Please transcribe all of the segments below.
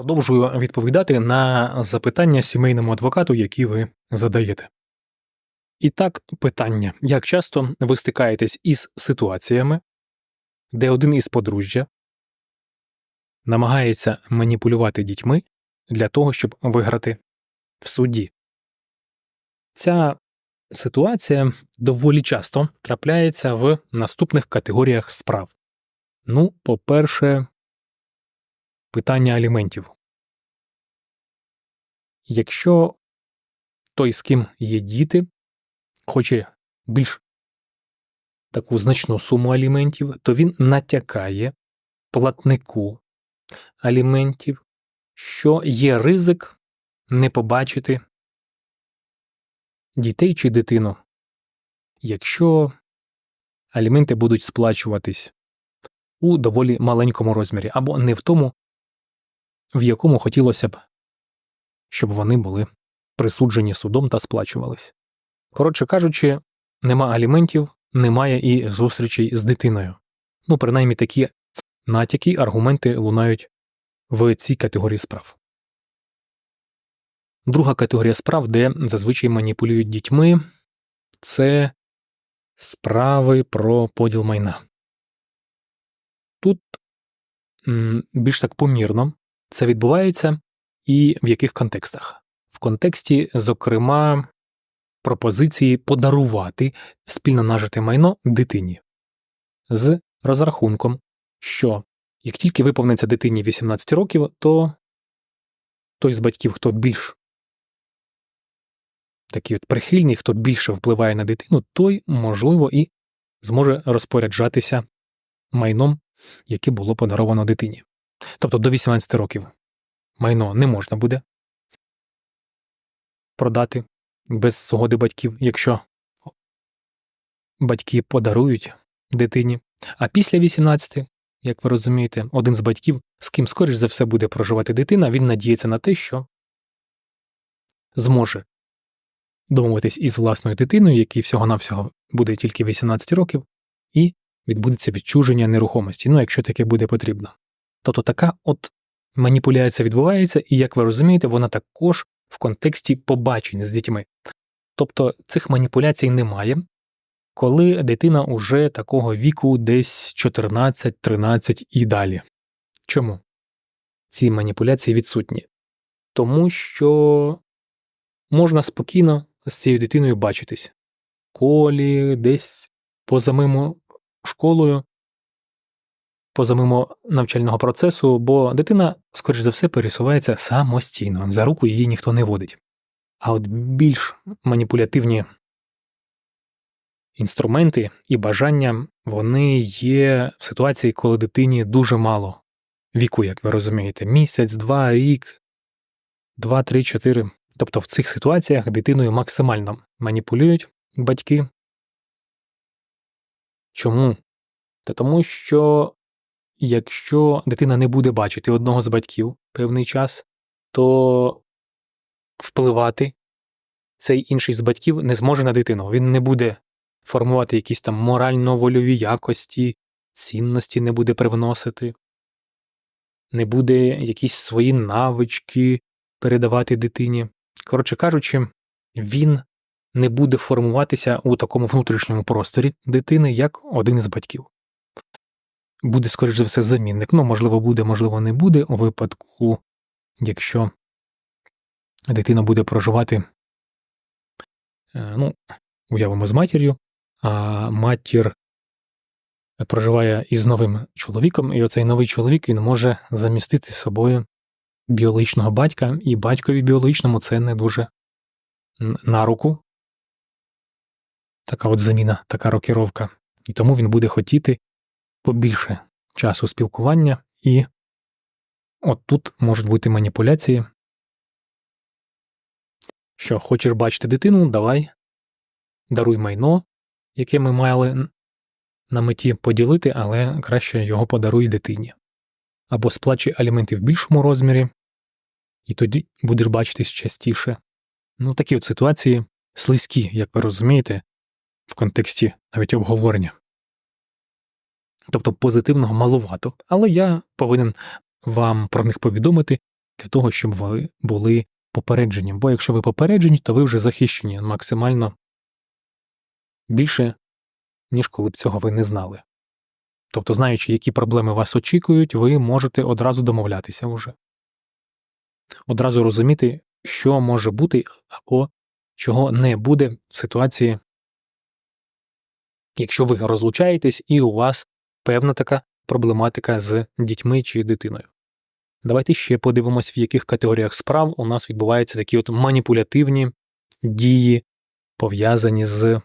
Продовжую відповідати на запитання сімейному адвокату, які ви задаєте. І так, питання: як часто ви стикаєтесь із ситуаціями, де один із подружжя намагається маніпулювати дітьми для того, щоб виграти в суді? Ця ситуація доволі часто трапляється в наступних категоріях справ. Ну, по-перше, питання аліментів. Якщо той, з ким є діти, хоче більш таку значну суму аліментів, то він натякає платнику аліментів, що є ризик не побачити дітей чи дитину, якщо аліменти будуть сплачуватись у доволі маленькому розмірі, або не в тому, в якому хотілося б, щоб вони були присуджені судом та сплачувались. Коротше кажучи, нема аліментів, немає і зустрічей з дитиною. Ну, принаймні такі натяки, аргументи лунають в цій категорії справ. Друга категорія справ, де зазвичай маніпулюють дітьми, це справи про поділ майна. Тут більш так помірно це відбувається і в яких контекстах? В контексті, зокрема, пропозиції подарувати спільно нажите майно дитині з розрахунком, що як тільки виповниться дитині 18 років, то той з батьків, хто більш такий от прихильний, хто більше впливає на дитину, той, можливо, і зможе розпоряджатися майном, яке було подаровано дитині. Тобто до 18 років майно не можна буде продати без згоди батьків, якщо батьки подарують дитині. А після 18, як ви розумієте, один з батьків, з ким скоріш за все буде проживати дитина, він надіється на те, що зможе домовитись із власною дитиною, якій всього-навсього буде тільки 18 років, і відбудеться відчуження нерухомості, ну якщо таке буде потрібно. Тобто така от маніпуляція відбувається, і, як ви розумієте, вона також в контексті побачення з дітьми. Тобто цих маніпуляцій немає, коли дитина уже такого віку десь 14, 13 і далі. Чому? Ці маніпуляції відсутні. Тому що можна спокійно з цією дитиною бачитись колі, десь поза мимо школою, поза мимо навчального процесу, бо дитина, скоріш за все, пересувається самостійно, за руку її ніхто не водить. А от більш маніпулятивні інструменти і бажання вони є в ситуації, коли дитині дуже мало віку, як ви розумієте, місяць, два, рік, два, три, чотири. Тобто в цих ситуаціях дитиною максимально маніпулюють батьки. Чому? Та тому що якщо дитина не буде бачити одного з батьків певний час, то впливати цей інший з батьків не зможе на дитину. Він не буде формувати якісь там морально-вольові якості, цінності не буде привносити, не буде якісь свої навички передавати дитині. Коротше кажучи, він не буде формуватися у такому внутрішньому просторі дитини, як один із батьків. Буде, скоріш за все, замінник. Ну, можливо, буде, можливо, не буде у випадку, якщо дитина буде проживати, е, ну, уявимо з матір'ю, а матір проживає із новим чоловіком, і оцей новий чоловік він може замістити з собою біологічного батька, і батькові біологічному це не дуже на руку. Така от заміна, така рокіровка. І тому він буде хотіти побільше часу спілкування, і от тут можуть бути маніпуляції. Що хочеш бачити дитину, давай, даруй майно, яке ми мали на меті поділити, але краще його подаруй дитині. Або сплачуй аліменти в більшому розмірі, і тоді будеш бачитись частіше. Ну, такі от ситуації слизькі, як ви розумієте, в контексті навіть обговорення. Тобто позитивного маловато, але я повинен вам про них повідомити, для того, щоб ви були попереджені. Бо якщо ви попереджені, то ви вже захищені максимально більше, ніж коли б цього ви не знали. Тобто, знаючи, які проблеми вас очікують, ви можете одразу домовлятися вже. Одразу розуміти, що може бути або чого не буде в ситуації, якщо ви розлучаєтесь і у вас певна така проблематика з дітьми чи дитиною. Давайте ще подивимось, в яких категоріях справ у нас відбуваються такі от маніпулятивні дії, пов'язані з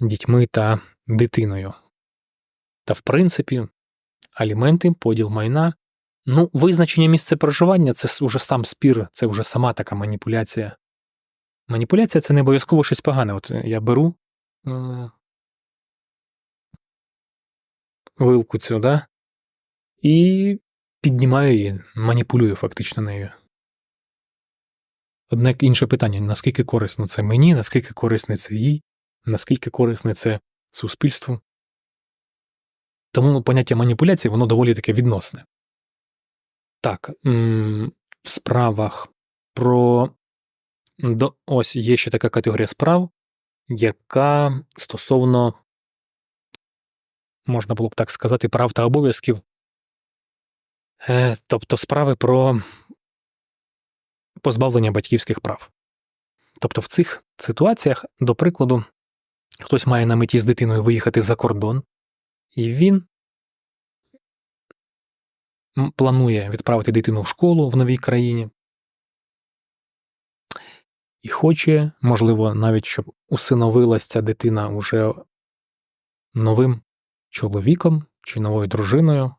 дітьми та дитиною. Та, в принципі, аліменти, поділ майна, ну, визначення місця проживання це вже сам спір, це вже сама така маніпуляція. Маніпуляція це не обов'язково щось погане. От я беру е- вилку цю, да? і піднімаю її, маніпулюю фактично нею. Однак інше питання: наскільки корисно це мені, наскільки корисне це їй, наскільки корисне це суспільству. Тому поняття маніпуляції воно доволі таке відносне. Так, в справах про ось є ще така категорія справ, яка стосовно, можна було б так сказати, прав та обов'язків, е, тобто справи про позбавлення батьківських прав. Тобто в цих ситуаціях, до прикладу, хтось має на меті з дитиною виїхати за кордон, і він планує відправити дитину в школу в новій країні. І хоче, можливо, навіть щоб усиновилась ця дитина уже новим чоловіком чи новою дружиною.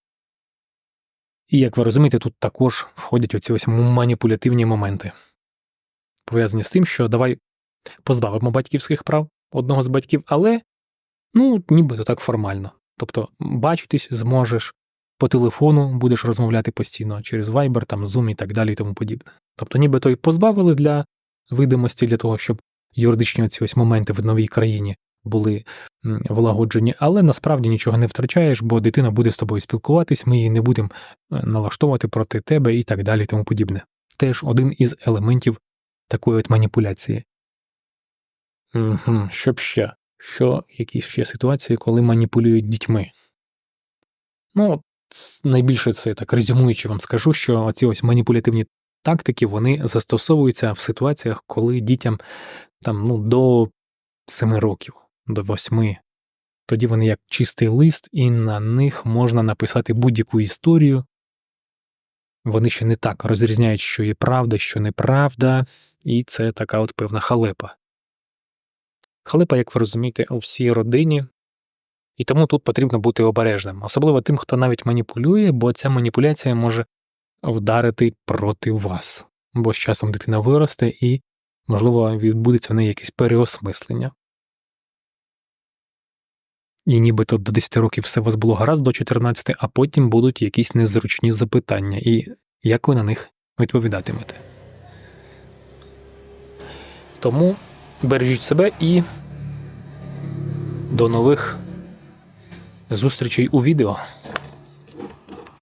І, як ви розумієте, тут також входять оці ось маніпулятивні моменти, пов'язані з тим, що давай позбавимо батьківських прав одного з батьків, але ну, нібито так формально. Тобто бачитись зможеш, по телефону будеш розмовляти постійно через Viber, там, Zoom і так далі і тому подібне. Тобто, нібито й позбавили для видимості, для того, щоб юридичні ці ось моменти в новій країні були влагоджені, але насправді нічого не втрачаєш, бо дитина буде з тобою спілкуватись, ми її не будемо е, налаштовувати проти тебе і так далі тому подібне. Теж один із елементів такої от маніпуляції. Угу. Щоб ще, що якісь ще ситуації, коли маніпулюють дітьми. Ну, найбільше це так резюмуючи вам скажу, що ці ось маніпулятивні тактики вони застосовуються в ситуаціях, коли дітям там ну до 7 років, до 8. Тоді вони як чистий лист, і на них можна написати будь-яку історію. Вони ще не так розрізняють, що є правда, що неправда, і це така от певна халепа. Халепа, як ви розумієте, у всій родині і тому тут потрібно бути обережним, особливо тим, хто навіть маніпулює, бо ця маніпуляція може вдарити проти вас, бо з часом дитина виросте і, можливо, відбудеться в неї якесь переосмислення. І нібито до 10 років все у вас було гаразд до 14, а потім будуть якісь незручні запитання, і як ви на них відповідатимете. Тому бережіть себе і до нових зустрічей у відео.